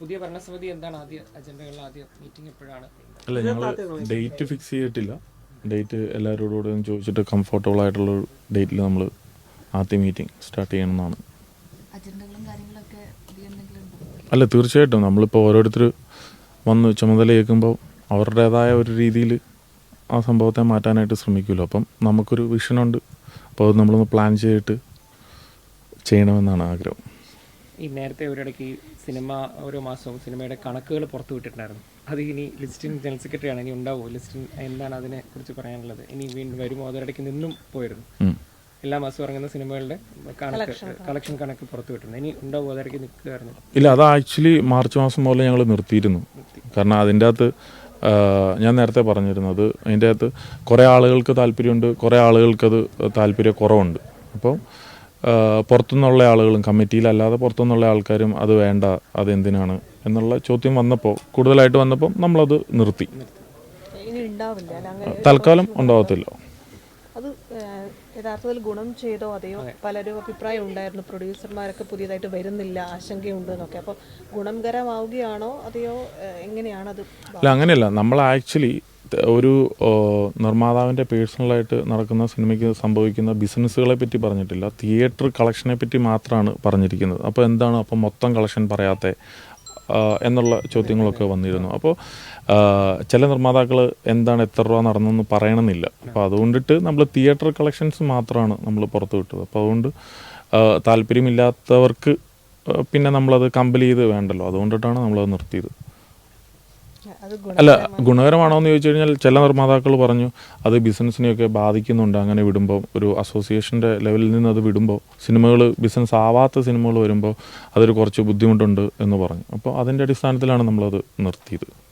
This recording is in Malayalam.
പുതിയ ഭരണസമിതി എന്താണ് ആദ്യ അജണ്ടകൾ ആദ്യ മീറ്റിംഗ് എപ്പോഴാണ്? അല്ല ഞങ്ങൾ ഡേറ്റ് ഫിക്സ് ചെയ്തിട്ടില്ല. ഡേറ്റ് എല്ലാവരോടും ചോദിച്ചിട്ട് കംഫർട്ടബിൾ ആയിട്ടുള്ള ഒരു ഡേറ്റിൽ നമ്മൾ ആദ്യ മീറ്റിംഗ് സ്റ്റാർട്ട് ചെയ്യണമെന്നാണ്. അജണ്ടകളും കാര്യങ്ങളൊക്കെ പുതിയ ഉണ്ടോ? അല്ല തീർച്ചയായിട്ടും. നമ്മളിപ്പോൾ ഓരോരുത്തർ വന്ന് ചുമതല ഏൽക്കുമ്പോൾ അവരുടേതായ ഒരു രീതിയിൽ ആ സംഭവത്തെ മാറ്റാനായിട്ട് ശ്രമിക്കുമല്ലോ അപ്പം നമുക്കൊരു വിഷനുണ്ട് അപ്പോൾ അത് നമ്മളൊന്ന് പ്ലാൻ ചെയ്തിട്ട് ചെയ്യണമെന്നാണ് ആഗ്രഹം. ഈ നേരത്തെ ഒരിടയ്ക്ക് ഈ സിനിമ ഓരോ മാസവും സിനിമയുടെ കണക്കുകൾ പുറത്തു വിട്ടിട്ടുണ്ടായിരുന്നു. അത് ഇനി ലിസ്റ്റിൻ ജനറൽ സെക്രട്ടറി ആണ് ഇനി ഉണ്ടാവുമോ ലിസ്റ്റിംഗ് എന്താണ് അതിനെ കുറിച്ച് പറയാനുള്ളത്? ഇനി വീണ്ടും വരുമോ? അതിടയ്ക്ക് നിന്നും പോയിരുന്നു? എല്ലാ മാസവും ഇറങ്ങുന്ന സിനിമകളുടെ കണക്ക് കളക്ഷൻ കണക്ക്. പുറത്തു വിട്ടിരുന്നു ഇനി ഉണ്ടാവോ? അതിടയ്ക്ക് നിൽക്കുകയായിരുന്നു ഇല്ല അത് ആക്ച്വലി മാർച്ച് മാസം മുതൽ ഞങ്ങൾ നിർത്തിയിരുന്നു. കാരണം അതിന്റെ അകത്ത് ഞാൻ നേരത്തെ പറഞ്ഞിരുന്നത് അതിന്റെ അകത്ത് കുറേ ആളുകൾക്ക് താല്പര്യമുണ്ട് കുറേ ആളുകൾക്കത് താല്പര്യ കുറവുണ്ട്. അപ്പോൾ പുറത്തുനിന്നുള്ള ആളുകളും കമ്മിറ്റിയിലല്ലാതെ പുറത്തുനിന്നുള്ള ആൾക്കാരും അത് വേണ്ട അതെന്തിനാണ് എന്നുള്ള ചോദ്യം വന്നപ്പോൾ കൂടുതലായിട്ട് വന്നപ്പോൾ നമ്മളത് നിർത്തി. ഇനി ഉണ്ടാവില്ല. തൽക്കാലം ഉണ്ടാവത്തില്ല. അത് യഥാർത്ഥത്തിൽ ഗുണം ചെയ്തോ അതെയോ പലരും അഭിപ്രായം ഉണ്ടായിരുന്നു. പ്രൊഡ്യൂസർമാരൊക്കെ പുതിയതായിട്ട് വരുന്നില്ല ആശങ്കയുണ്ട് എന്നൊക്കെ അപ്പോൾ ഗുണകരമാവുകയാണോ അതെയോ എങ്ങനെയാണ് എങ്ങനെയാണത് അല്ല അങ്ങനെയല്ല. നമ്മൾ ആക്ച്വലി ഒരു നിർമ്മാതാവിന്റെ പേഴ്സണലായിട്ട് നടക്കുന്ന സിനിമയ്ക്ക് സംഭവിക്കുന്ന ബിസിനസ്സുകളെ പറ്റി പറഞ്ഞിട്ടില്ല. തിയേറ്റർ കളക്ഷനെ പറ്റി മാത്രമാണ് പറഞ്ഞിരിക്കുന്നത്. അപ്പോൾ എന്താണ് അപ്പോൾ മൊത്തം കളക്ഷൻ പറയാത്ത എന്നുള്ള ചോദ്യങ്ങളൊക്കെ വന്നിരുന്നു. അപ്പോൾ ചില നിർമ്മാതാക്കൾ എന്താണ് എത്ര രൂപ നടന്നെന്ന് പറയണമെന്നില്ല. അപ്പോൾ അതുകൊണ്ടിട്ട് നമ്മൾ തിയേറ്റർ കളക്ഷൻസ് മാത്രമാണ് നമ്മൾ പുറത്തു വിട്ടത്. അപ്പോൾ അതുകൊണ്ട് താല്പര്യമില്ലാത്തവർക്ക് പിന്നെ നമ്മളത് കമ്പൽ ചെയ്ത് വേണ്ടല്ലോ. അതുകൊണ്ടിട്ടാണ് നമ്മളത് നിർത്തിയത്. അല്ല ഗുണകരമാണോ? എന്ന് ചോദിച്ചു കഴിഞ്ഞാൽ ചില നിർമ്മാതാക്കൾ പറഞ്ഞു അത് ബിസിനസ്സിനെയൊക്കെ ബാധിക്കുന്നുണ്ട് അങ്ങനെ വിടുമ്പോൾ ഒരു അസോസിയേഷന്റെ ലെവലിൽ നിന്ന് അത് വിടുമ്പോൾ സിനിമകൾ ബിസിനസ് ആവാത്ത സിനിമകൾ വരുമ്പോൾ അതൊരു കുറച്ച് ബുദ്ധിമുട്ടുണ്ട് എന്ന് പറഞ്ഞു. അപ്പോൾ അതിന്റെ അടിസ്ഥാനത്തിലാണ് നമ്മളത് നിർത്തിയത്.